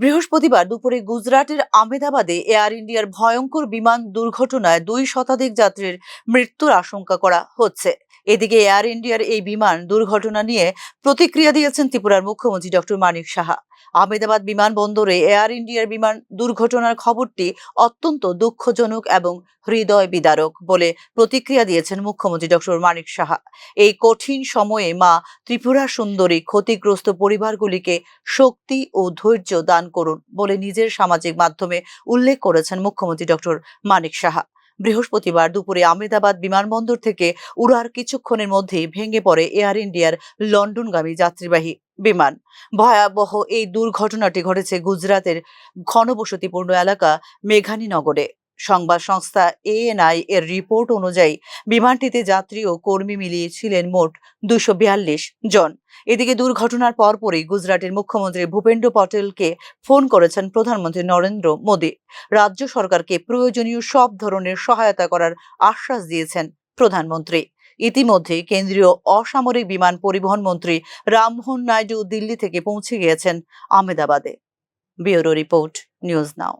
বৃহস্পতিবার দুপুরে গুজরাটের আহমেদাবাদে এয়ার ইন্ডিয়ার ভয়ঙ্কর বিমান দুর্ঘটনায় দুই শতাধিক যাত্রীর মৃত্যুর আশঙ্কা করা হচ্ছে। এদিকে এয়ার ইন্ডিয়ার এই বিমান দুর্ঘটনা নিয়ে প্রতিক্রিয়া দিয়েছেন ত্রিপুরার মুখ্যমন্ত্রী ডক্টর মানিক সাহা। আহমেদাবাদ বিমানবন্দরে এয়ার ইন্ডিয়ার বিমান দুর্ঘটনার খবরটি অত্যন্ত দুঃখজনক এবং হৃদয় বিদারক বলে প্রতিক্রিয়া দিয়েছেন মুখ্যমন্ত্রী ডক্টর মানিক সাহা। এই কঠিন সময়ে মা ত্রিপুরা সুন্দরী ক্ষতিগ্রস্ত পরিবারগুলিকে শক্তি ও ধৈর্য দান করুন বলে নিজের সামাজিক মাধ্যমে উল্লেখ করেছেন মুখ্যমন্ত্রী ডক্টর মানিক সাহা। বৃহস্পতিবার দুপুরে আমেদাবাদ বিমানবন্দর থেকে উড়ার কিছুক্ষণের মধ্যেই ভেঙে পড়ে এয়ার ইন্ডিয়ার লন্ডনগামী যাত্রীবাহী বিমান। ভয়াবহ এই দুর্ঘটনাটি ঘটেছে গুজরাতের ঘনবসতিপূর্ণ এলাকা মেঘানীনগরে। সংবাদ সংস্থা এএনআই এর রিপোর্ট অনুযায়ী, বিমানটিতে যাত্রী ও কর্মী মিলিয়ে ছিলেন মোট দুশো জন। এদিকে দুর্ঘটনার পরপরই গুজরাটের মুখ্যমন্ত্রী ভূপেন্দ্র পটেলকে ফোন করেছেন প্রধানমন্ত্রী নরেন্দ্র মোদী। রাজ্য সরকারকে প্রয়োজনীয় সব ধরনের সহায়তা করার আশ্বাস দিয়েছেন প্রধানমন্ত্রী। ইতিমধ্যে কেন্দ্রীয় অসামরিক বিমান পরিবহন মন্ত্রী রামমোহন নাইডু দিল্লি থেকে পৌঁছে গিয়েছেন আহমেদাবাদে। Bureau report, news now.